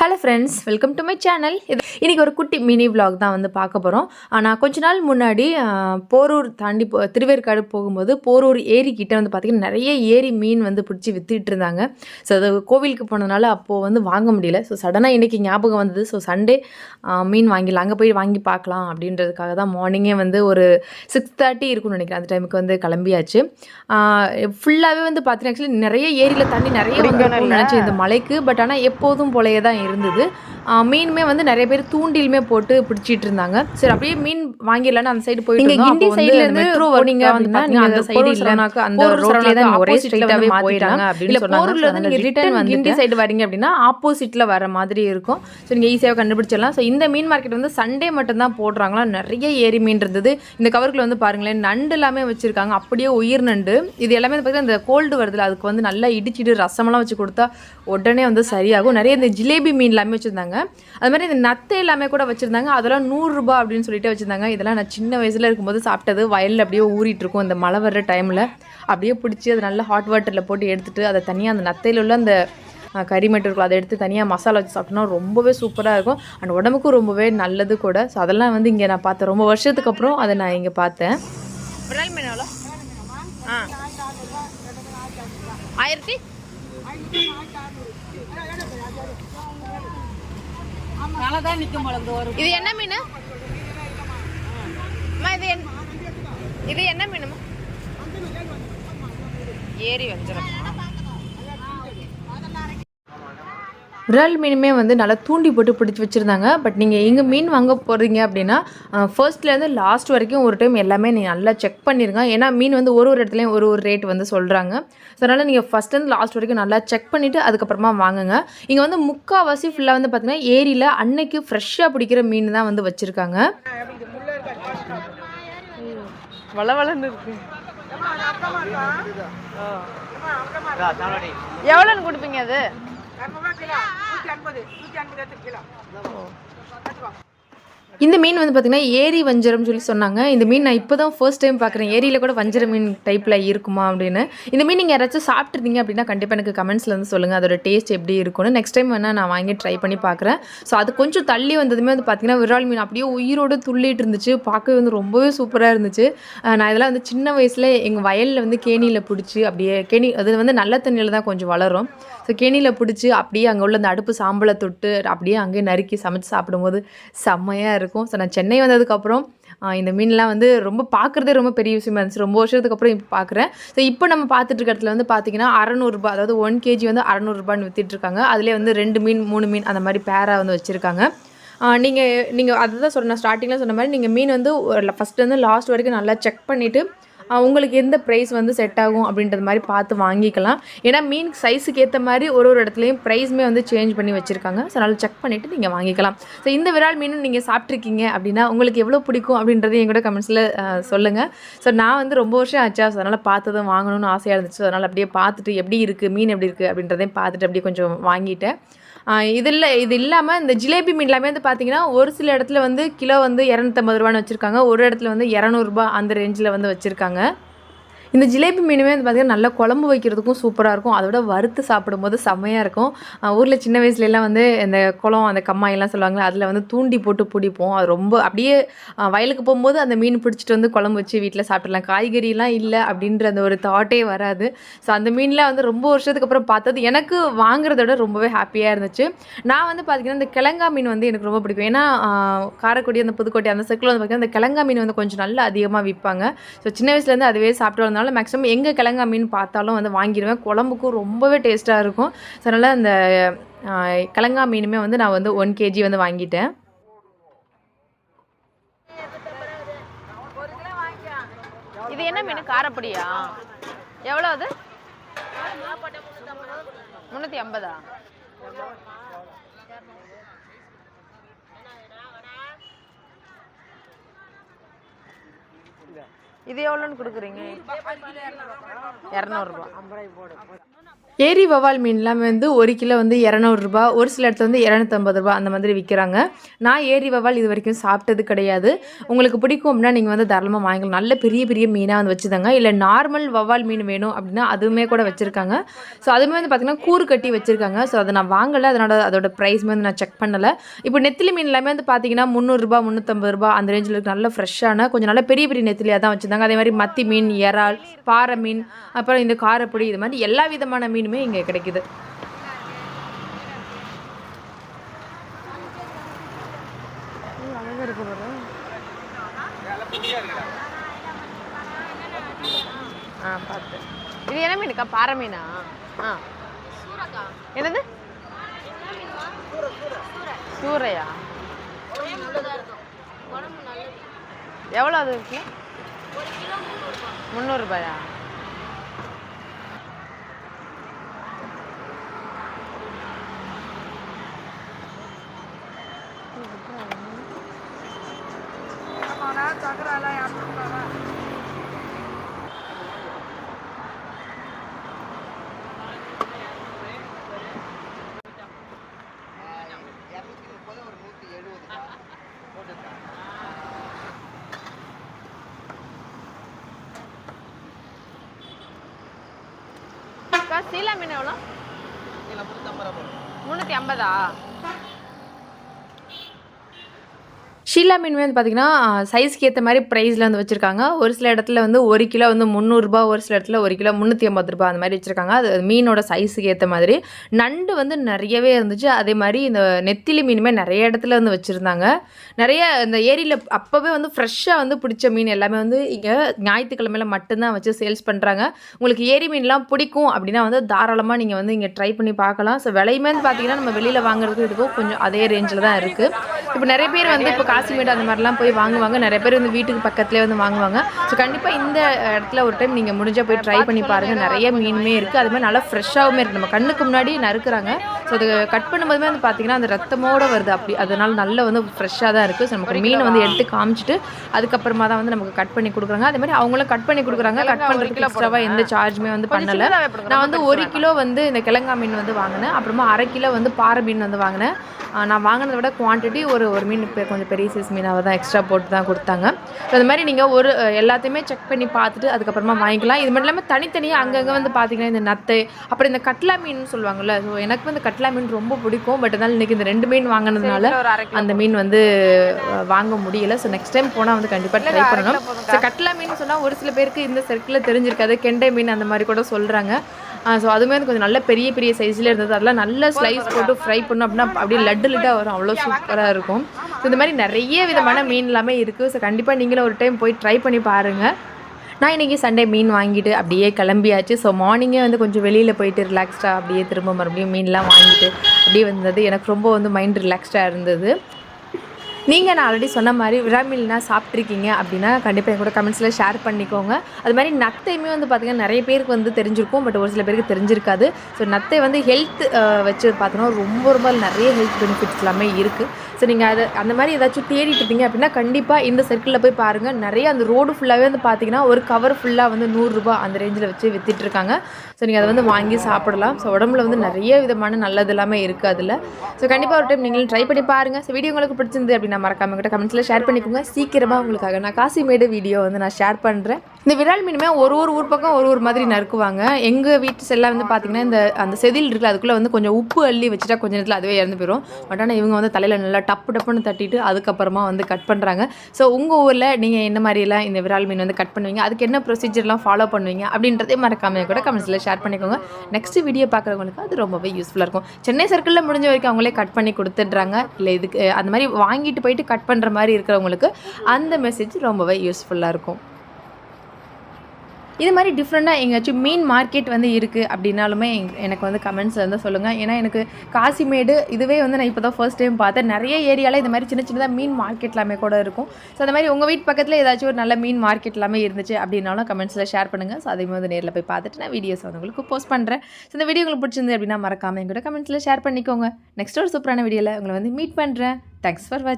Hello friends welcome to my channel இது இன்றைக்கி ஒரு குட்டி மினி vlog தான் வந்து பார்க்க போகிறோம் நான் கொஞ்ச நாள் முன்னாடி போரூர் தாண்டி போ திருவேற்காடு போகும்போது போரூர் ஏரி கிட்ட வந்து பார்த்திங்கன்னா நிறைய ஏரி மீன் வந்து பிடிச்சி வித்துட்டு இருந்தாங்க. ஸோ அது கோவிலுக்கு போனதுனால அப்போது வந்து வாங்க முடியல. ஸோ சடனாக இன்றைக்கி ஞாபகம் வந்தது. ஸோ சண்டே மீன் வாங்கிடலாம். அங்கே போய் வாங்கி பார்க்கலாம் அப்படின்றதுக்காக தான் மார்னிங்கே வந்து ஒரு சிக்ஸ் தேர்ட்டி இருக்கும்னு நினைக்கிறேன். அந்த டைமுக்கு வந்து கிளம்பியாச்சு. ஃபுல்லாகவே வந்து பார்த்தீங்கன்னா ஆக்சுவலி நிறைய ஏரியில் தண்ணி நிறைய வந்து நினச்சேன் இந்த மலைக்கு. பட் ஆனால் எப்போதும் போலயே தான் இருந்தது. மீனுமே வந்து நிறைய பேர் தூண்டிலுமே போட்டு பிடிச்சிட்டு இருந்தாங்க சரி அப்படியே மீன் வாங்கிடலாம்னு அந்த சைடு போயிட்டு நீங்க. கிண்டி வந்து அந்த இருந்து metro போனீங்க work வந்து அப்படின்னா பாத்தீங்கன்னா நீங்க அந்த அந்த side போரூர் இல்ல. சரவணாக்கு அந்த போரூர் road ல தான் ஒரே வந்து மாத்திட்டாங்க மாத்திட்டாங்க அப்படின்னு சொன்னாங்க. இருந்து நீங்க ரிட்டர்ன் return கிண்டி சைடு வரீங்க அப்படின்னா ஆப்போசிட்ல வர மாதிரி இருக்கும். ஸோ நீங்க ஈஸியாக கண்டுபிடிச்சிடலாம். ஸோ இந்த மீன் மார்க்கெட் வந்து சண்டே மட்டும் தான் போடுறாங்களா? நிறைய ஏரி மீன் இருந்தது. இந்த கவருக்குள்ள வந்து பாருங்களேன் நண்டு எல்லாமே வச்சிருக்காங்க. அப்படியே உயிர் நண்டு. இது எல்லாமே வந்து பார்த்தீங்கன்னா இந்த கோல்டு வருதுல அதுக்கு வந்து நல்லா இடிச்சிட்டு ரசமெல்லாம் வச்சு கொடுத்தா உடனே வந்து சரியாகும். நிறைய இந்த ஜிலேபி மீன் எல்லாமே வச்சுருந்தாங்க. அது மாதிரி இந்த நத்தை எல்லாமே கூட வச்சுருந்தாங்க. அதெல்லாம் நூறுரூபா அப்படின்னு சொல்லிட்டு வச்சுருந்தாங்க. இதெல்லாம் நான் சின்ன வயசில் இருக்கும்போது சாப்பிட்டது. வயலில் அப்படியே ஊறிட்டு இருக்கும். இந்த மழை வர்ற டைமில் அப்படியே பிடிச்சி அதை நல்லா ஹாட் வாட்டரில் போட்டு எடுத்துகிட்டு அதை தனியாக அந்த நத்தையில் உள்ள அந்த கறி மட்டும் இருக்கும் அதை எடுத்து தனியாக மசாலா வச்சு சாப்பிட்டோம்னா ரொம்பவே சூப்பராக இருக்கும். அண்ட் உடம்புக்கும் ரொம்பவே நல்லது கூட. ஸோ அதெல்லாம் வந்து இங்கே நான் பார்த்தேன். ரொம்ப வருஷத்துக்கு அப்புறம் அதை நான் இங்கே பார்த்தேன். ஆயிரத்தி? விரல் மீன் எவ்வளோ இது என்ன மீன்? அம்மா இது என்ன இது என்ன மீனுமா ஏரி வஞ்சிரம். விரால் மீனுமே வந்து நல்லா தூண்டி போட்டு பிடிச்சி வச்சுருந்தாங்க. பட் நீங்கள் எங்கே மீன் வாங்க போகிறீங்க அப்படின்னா ஃபர்ஸ்ட்லேருந்து லாஸ்ட் வரைக்கும் ஒரு டைம் எல்லாமே நீங்கள் நல்லா செக் பண்ணிடுங்க ஏன்னா மீன் வந்து ஒரு ஒரு இடத்துலையும் ஒரு ஒரு ரேட் வந்து சொல்கிறாங்க ஸோ அதனால் நீங்கள் ஃபஸ்ட்லேருந்து லாஸ்ட் வரைக்கும் நல்லா செக் பண்ணிவிட்டு அதுக்கப்புறமா வாங்குங்க. இங்கே வந்து முக்கால்வாசி ஃபுல்லாக வந்து பார்த்தீங்கன்னா ஏரியில் அன்னைக்கு ஃப்ரெஷ்ஷாக பிடிக்கிற மீன் தான் வந்து வச்சுருக்காங்க. வளவளன்னு இருக்கு. எவ்வளோன்னு கொடுப்பீங்க அது? இரநூறுவா கிலோ நூற்றி ஐம்பது நூற்றி ஐம்பது எடுத்து கிலோ இந்த மீன் வந்து பார்த்திங்கன்னா ஏரி வஞ்சரம் சொல்லி சொன்னாங்க. இந்த மீன் நான் இப்போ தான் ஃபர்ஸ்ட் டைம் பார்க்குறேன் ஏரியில் கூட வஞ்சர மீன் டைப்பில் இருக்குமா அப்படின்னு. இந்த மீன் நீங்கள் யாராச்சும் சாப்பிட்ருந்தீங்க அப்படின்னா கண்டிப்பாக எனக்கு கமெண்ட்ஸில் வந்து சொல்லுங்கள் அதோட டேஸ்ட் எப்படி இருக்கும்னு. நெக்ஸ்ட் டைம் வேணால் நான் வாங்கி ட்ரை பண்ணி பார்க்குறேன் ஸோ அது கொஞ்சம் தள்ளி வந்ததுமே வந்து பார்த்திங்கன்னா விரால் மீன் அப்படியே உயிரோடு துள்ளிட்டு இருந்துச்சு. பார்க்கவே வந்து ரொம்பவே சூப்பராக இருந்துச்சு. நான் இதெல்லாம் வந்து சின்ன வயசில் எங்கள் வயலில் வந்து கேணியில் பிடிச்சி அப்படியே கேணி அது வந்து நல்ல தண்ணியில் தான் கொஞ்சம் வளரும். ஸோ கேணியில் பிடிச்சி அப்படியே அங்கே உள்ள அந்த அடுப்பு சாம்பலை தொட்டு அப்படியே அங்கேயே நறுக்கி சமைச்சு சாப்பிடும்போது செம்மையாக இருக்கும். ஸோ நான் சென்னை வந்ததுக்கப்புறம் இந்த மீன்லாம் வந்து ரொம்ப பார்க்குறதே ரொம்ப பெரிய விஷயமா இருந்துச்சு. ரொம்ப வருஷத்துக்கு அப்புறம் இப்போ பார்க்குறேன் ஸோ இப்போ நம்ம பார்த்துட்டு இருக்க இடத்துல வந்து பார்த்தீங்கன்னா அறநூறுபா அதாவது ஒன் கேஜி வந்து அறநூறுபான்னு விற்றுட்ருக்காங்க அதிலே அதுலேயே வந்து ரெண்டு மீன் மூணு மீன் அந்த மாதிரி பேராக வந்து வச்சுருக்காங்க. நீங்கள் நீங்கள் அதுதான் சொன்ன ஸ்டார்டிங்கில் சொன்ன மாதிரி நீங்கள் மீன் வந்து ஃபஸ்ட்டு வந்து லாஸ்ட் வரைக்கும் நல்லா செக் பண்ணிவிட்டு உங்களுக்கு எந்த ப்ரைஸ் வந்து செட் ஆகும் அப்படின்றது மாதிரி பார்த்து வாங்கிக்கலாம். ஏன்னா மீன் சைஸுக்கு ஏற்ற மாதிரி ஒரு ஒரு இடத்துலையும் ப்ரைஸுமே வந்து சேஞ்ச் பண்ணி வச்சுருக்காங்க. ஸோ அதனால் செக் பண்ணிவிட்டு நீங்கள் வாங்கிக்கலாம். ஸோ இந்த விரால் மீன் நீங்கள் சாப்பிட்ருக்கீங்க அப்படின்னா உங்களுக்கு எவ்வளோ பிடிக்கும் அப்படின்றது என் கூட கமெண்ட்ஸில் சொல்லுங்கள் ஸோ நான் வந்து ரொம்ப வருஷம் ஆச்சா. ஸோ அதனால் பார்த்ததும் வாங்கணும்னு ஆசையாக இருந்துச்சு. அதனால் அப்படியே பார்த்துட்டு எப்படி இருக்குது மீன் எப்படி இருக்குது அப்படின்றதையும் பார்த்துட்டு அப்படியே கொஞ்சம் வாங்கிட்டேன். இது இல்லை இது இல்லாமல் இந்த ஜிலேபி மீன் எல்லாமே வந்து பார்த்தீங்கன்னா ஒரு சில இடத்துல வந்து கிலோ வந்து இரநூத்தம்பது ரூபான்னு வச்சுருக்காங்க. ஒரு இடத்துல வந்து இரநூறுபா அந்த ரேஞ்சில் வந்து வச்சுருக்காங்க. né? இந்த ஜிலேபி மீனுமே வந்து பார்த்திங்கன்னா நல்லா குழம்பு வைக்கிறதுக்கும் சூப்பராக இருக்கும். அதை விட வறுத்து சாப்பிடும்போது செம்மையாக இருக்கும். ஊரில் சின்ன வயசுலலாம் வந்து இந்த குளம் அந்த கம்மாயெல்லாம் சொல்லுவாங்களே அதில் வந்து தூண்டி போட்டு பிடிப்போம். அது ரொம்ப அப்படியே வயலுக்கு போகும்போது அந்த மீன் பிடிச்சிட்டு வந்து குழம்பு வச்சு வீட்டில் சாப்பிடலாம். காய்கறிலாம் இல்லை அப்படின்ற அந்த ஒரு தாட்டே வராது. ஸோ அந்த மீன்லாம் வந்து ரொம்ப வருஷத்துக்கு அப்புறம் பார்த்தது எனக்கு வாங்குறத விட ரொம்பவே ஹாப்பியாக இருந்துச்சு. நான் வந்து பார்த்திங்கன்னா இந்த கிழங்கா மீன் வந்து எனக்கு ரொம்ப பிடிக்கும். ஏன்னா காரக்குடி காரைக்குடி அந்த புதுக்கோட்டை அந்த சர்க்கிள் வந்து பார்த்திங்கன்னா இந்த கிழங்கா மீன் வந்து கொஞ்சம் நல்லா அதிகமாக விற்பாங்க ஸோ சின்ன வயசுலேருந்து அதுவே சாப்பிட்டு அதனால் மேக்ஸிமம் எங்கே கிழங்கா மீன் பார்த்தாலும் வந்து வாங்கிடுவேன் குழம்புக்கும் ரொம்பவே டேஸ்ட்டாக இருக்கும். ஸோ அதனால் அந்த கிழங்கா மீனுமே வந்து நான் வந்து ஒன் கேஜி வந்து வாங்கிட்டேன். இது என்ன மீன்? காரப்படியா? எவ்வளோ அது? முந்நூற்றி ஐம்பதா? இது எவ்வளோன்னு கொடுக்குறீங்க? இரநூறுபா. ஏரி வவால் மீன்லாம் வந்து ஒரு கிலோ வந்து இரநூறுபா ஒரு சில இடத்துல வந்து இரநூத்தம்பது ரூபா அந்த மாதிரி விற்கிறாங்க நான் ஏரி வவால் இது வரைக்கும் சாப்பிட்டது கிடையாது. உங்களுக்கு பிடிக்கும் அப்படின்னா நீங்கள் வந்து தாராளமாக வாங்கிக்கலாம். நல்ல பெரிய பெரிய மீனாக வந்து வச்சுதாங்க. இல்லை நார்மல் வவால் மீன் வேணும் அப்படின்னா அதுவுமே கூட வச்சுருக்காங்க. ஸோ அதுவுமே வந்து பார்த்திங்கன்னா கூறு கட்டி வச்சுருக்காங்க. ஸோ அதை நான் வாங்கலை. அதனோட அதோட ப்ரைஸ் வந்து நான் செக் பண்ணலை. இப்போ நெத்திலி மீன் எல்லாமே வந்து பார்த்தீங்கன்னா முந்நூறுரூபா முந்நூற்றம்பது ரூபா அந்த ரேஞ்சில் இருக்கு. நல்ல ஃப்ரெஷ்ஷான கொஞ்சம் நல்ல பெரிய பெரிய நெத்திலியாக தான் வச்சுருந்தாங்க. அதே மாதிரி மத்தி மீன் இறால் பாறை மீன் அப்புறம் இந்த காரப்பொடி இது மாதிரி எல்லா விதமான மீன் மீனுமே இங்கே கிடைக்குது. ஆ பார்த்து இது என்ன மீனுக்கா? பாறை மீனா? ஆ. என்னது? சூறையா? எவ்வளோ அது இருக்கு? முந்நூறுபாயா சீலா மீன் எவ்வளோ? முந்நூற்றி ஐம்பதா? ஷீலா மீன் வந்து பார்த்திங்கன்னா சைஸ்க்கு ஏற்ற மாதிரி ப்ரைஸில் வந்து வச்சுருக்காங்க. ஒரு சில இடத்துல வந்து ஒரு கிலோ வந்து முந்நூறுரூபா ஒரு சில இடத்துல ஒரு கிலோ முந்நூற்றி ஐம்பது ரூபா அந்த மாதிரி வச்சுருக்காங்க. அது மீனோட சைஸுக்கு ஏற்ற மாதிரி. நண்டு வந்து நிறையவே இருந்துச்சு. அதே மாதிரி இந்த நெத்திலி மீனுமே நிறைய இடத்துல வந்து வச்சுருந்தாங்க. நிறைய இந்த ஏரியில் அப்போவே வந்து ஃப்ரெஷ்ஷாக வந்து பிடிச்ச மீன் எல்லாமே வந்து இங்கே ஞாயிற்றுக்கிழமையில மட்டும்தான் வச்சு சேல்ஸ் பண்ணுறாங்க உங்களுக்கு ஏரி மீன்லாம் பிடிக்கும் அப்படின்னா வந்து தாராளமாக நீங்கள் வந்து இங்கே ட்ரை பண்ணி பார்க்கலாம். ஸோ விலையுமே வந்து பார்த்தீங்கன்னா நம்ம வெளியில் வாங்குறதுக்கு இதுக்கும் கொஞ்சம் அதே ரேஞ்சில் தான் இருக்குது இப்போ நிறைய பேர் வந்து இப்போ கிளாஸ்மேட் அந்த மாதிரிலாம் போய் வாங்குவாங்க. நிறைய பேர் வந்து வீட்டுக்கு பக்கத்துலேயே வந்து வாங்குவாங்க. ஸோ கண்டிப்பாக இந்த இடத்துல ஒரு டைம் நீங்கள் முடிஞ்சால் போய் ட்ரை பண்ணி பாருங்கள் நிறைய மீனுமே இருக்குது அது மாதிரி நல்லா ஃப்ரெஷ்ஷாகவுமே இருக்குது நம்ம கண்ணுக்கு முன்னாடி நறுக்குறாங்க. ஸோ அது கட் பண்ணும்போதுமே வந்து பார்த்தீங்கன்னா அந்த ரத்தமோட வருது. அப்படி அதனால நல்ல வந்து ஃப்ரெஷ்ஷாக தான் இருக்குது ஸோ நமக்கு மீனை வந்து எடுத்து காமிச்சிட்டு அதுக்கப்புறமா தான் வந்து நமக்கு கட் பண்ணி கொடுக்குறாங்க. அதே மாதிரி அவங்களும் கட் பண்ணி கொடுக்குறாங்க. கட் பண்ணுறதுக்கு எக்ஸ்ட்ராவாக எந்த சார்ஜுமே வந்து பண்ணலை. நான் வந்து ஒரு கிலோ வந்து இந்த கிழங்கா மீன் வந்து வாங்கினேன். அப்புறமா அரை கிலோ வந்து பாறை மீன் வந்து வாங்கினேன். நான் வாங்கினதை விட குவான்டிட்டி ஒரு ஒரு மீன் இப்போ கொஞ்சம் பெரிய சைஸ் மீனாக தான் எக்ஸ்ட்ரா போட்டு தான் கொடுத்தாங்க. ஸோ அது மாதிரி நீங்கள் ஒரு எல்லாத்தையுமே செக் பண்ணி பார்த்துட்டு அதுக்கப்புறமா வாங்கிக்கலாம். இது மட்டும் இல்லாமல் தனித்தனியாக அங்கங்கே வந்து பார்த்தீங்கன்னா இந்த நத்தை அப்புறம் இந்த கட்லா மீன் சொல்லுவாங்கல்ல. ஸோ எனக்கு வந்து கட்லா மீன் ரொம்ப பிடிக்கும். பட் அதனால இன்றைக்கி இந்த ரெண்டு மீன் வாங்கினதுனால அந்த மீன் வந்து வாங்க முடியல. ஸோ நெக்ஸ்ட் டைம் போனால் வந்து கண்டிப்பாக ட்ரை பண்ணணும். ஸோ கட்லா மீன் சொன்னால் ஒரு சில பேருக்கு இந்த சர்க்கிளில் தெரிஞ்சிருக்காது. கெண்டை மீன் அந்த மாதிரி கூட சொல்கிறாங்க ஸோ அதுவுமே வந்து கொஞ்சம் நல்ல பெரிய பெரிய சைஸில் இருந்தது. அதெல்லாம் நல்ல ஸ்லைஸ் போட்டு ஃப்ரை பண்ணோம் அப்படின்னா அப்படியே லட்டு லட்டாக வரும். அவ்வளோ சூப்பராக இருக்கும். ஸோ இந்த மாதிரி நிறைய விதமான மீன் எல்லாமே இருக்குது ஸோ கண்டிப்பாக நீங்களும் ஒரு டைம் போய் ட்ரை பண்ணி பாருங்கள் நான் இன்றைக்கி சண்டே மீன் வாங்கிட்டு அப்படியே கிளம்பியாச்சு. ஸோ மார்னிங்கே வந்து கொஞ்சம் வெளியில் போயிட்டு ரிலாக்ஸ்டாக அப்படியே திரும்ப மறுபடியும் மீன்லாம் வாங்கிட்டு அப்படியே வந்தது. எனக்கு ரொம்ப வந்து மைண்ட் ரிலாக்ஸ்டாக இருந்தது. நீங்கள் நான் ஆல்ரெடி சொன்ன மாதிரி விராமில்னா சாப்பிட்ருக்கீங்க அப்படின்னா கண்டிப்பாக என் கூட கமெண்ட்ஸில் ஷேர் பண்ணிக்கோங்க. அது மாதிரி நத்தையுமே வந்து பார்த்திங்கன்னா நிறைய பேருக்கு வந்து தெரிஞ்சிருக்கும் பட் ஒரு சில பேருக்கு தெரிஞ்சிருக்காது. ஸோ நத்தை வந்து ஹெல்த் வச்சு பார்த்தோன்னா ரொம்ப ரொம்ப நிறைய ஹெல்த் பெனிஃபிட்ஸ் எல்லாமே இருக்குது ஸோ நீங்கள் அதை அந்த மாதிரி ஏதாச்சும் தேடிட்டு இருப்பீங்க அப்படின்னா கண்டிப்பாக இந்த சர்க்கிளில் போய் பாருங்கள் நிறைய அந்த ரோடு ஃபுல்லாகவே வந்து பார்த்தீங்கன்னா ஒரு கவர் ஃபுல்லாக வந்து நூறுரூபா அந்த ரேஞ்சில் வச்சு விற்றுட்ருக்காங்க ஸோ நீங்கள் அதை வந்து வாங்கி சாப்பிடலாம். ஸோ உடம்புல வந்து நிறைய விதமான நல்லது எல்லாமே இருக்குது அதில். ஸோ கண்டிப்பாக ஒரு டைம் நீங்களும் ட்ரை பண்ணி பாருங்கள் ஸோ வீடியோ உங்களுக்கு பிடிச்சிருந்து அப்படின்னா மறக்காம கிட்ட கமெண்ட்ஸில் ஷேர் பண்ணிக்கோங்க. சீக்கிரமாக உங்களுக்காக நான் காசிமேடு வீடியோ வந்து நான் ஷேர் பண்ணுறேன் இந்த விரால் மீனுமே ஒரு ஒரு ஊர் பக்கம் ஒரு ஒரு மாதிரி நறுக்குவாங்க. எங்கள் வீட்டு செல்லாம் வந்து பார்த்தீங்கன்னா இந்த அந்த செதில் இருக்குல்ல அதுக்குள்ளே வந்து கொஞ்சம் உப்பு அள்ளி வச்சுட்டா கொஞ்சம் நேரத்தில் அதுவே இறந்து போயிடும் பட் ஆனால் இவங்க வந்து தலையில் நல்லா டப்பு டப்புன்னு தட்டிட்டு அதுக்கப்புறமா வந்து கட் பண்ணுறாங்க ஸோ உங்கள் ஊரில் நீங்கள் என்ன மாதிரிலாம் இந்த விரால் மீன் வந்து கட் பண்ணுவீங்க? அதுக்கு என்ன ப்ரொசீஜர்லாம் ஃபாலோ பண்ணுவீங்க? அப்படின்றதே மறக்காம கூட கமெண்ட்ஸில் ஷேர் பண்ணிக்கோங்க. நெக்ஸ்ட் வீடியோ பார்க்குறவங்களுக்கு அது ரொம்பவே யூஸ்ஃபுல்லாக இருக்கும். சென்னை சர்க்கிளில் முடிஞ்ச வரைக்கும் அவங்களே கட் பண்ணி கொடுத்துட்றாங்க. இல்லை இதுக்கு அந்த மாதிரி வாங்கிட்டு போயிட்டு கட் பண்ணுற மாதிரி இருக்கிறவங்களுக்கு அந்த மெசேஜ் ரொம்பவே யூஸ்ஃபுல்லாக இருக்கும். இது மாதிரி டிஃப்ரெண்ட்டாக எங்கேயாச்சும் மீன் மார்க்கெட் வந்து இருக்குது அப்படின்னாலுமே எனக்கு வந்து கமெண்ட்ஸில் வந்து சொல்லுங்கள் ஏன்னா எனக்கு காசிமேடு இதுவே வந்து நான் இப்போ தான் ஃபர்ஸ்ட் டைம் பார்த்தேன். நிறைய ஏரியாவில் இந்த மாதிரி சின்ன சின்னதாக மீன் மார்க்கெட் எல்லாமே கூட இருக்கும். ஸோ அந்த மாதிரி உங்கள் வீட்டு பக்கத்தில் ஏதாச்சும் ஒரு நல்ல மீன் மார்க்கெட் எல்லாமே இருந்துச்சு அப்படின்னாலும் கமெண்ட்ஸில் ஷேர் பண்ணுங்கள் ஸோ அதையும் வந்து நேரில் போய் பார்த்துட்டு நான் வீடியோஸ் வந்து உங்களுக்கு போஸ்ட் பண்ணுறேன் ஸோ இந்த வீடியோ உங்களுக்கு பிடிச்சிருந்து அப்படின்னா மறக்காமல் எங்கூட கமெண்ட்ஸில் ஷேர் பண்ணிக்கோங்க. நெக்ஸ்ட் ஒரு சூப்பரான வீடியோவில் உங்களை வந்து மீட் பண்ணுறேன் தேங்க்ஸ் ஃபார் வாட்சிங்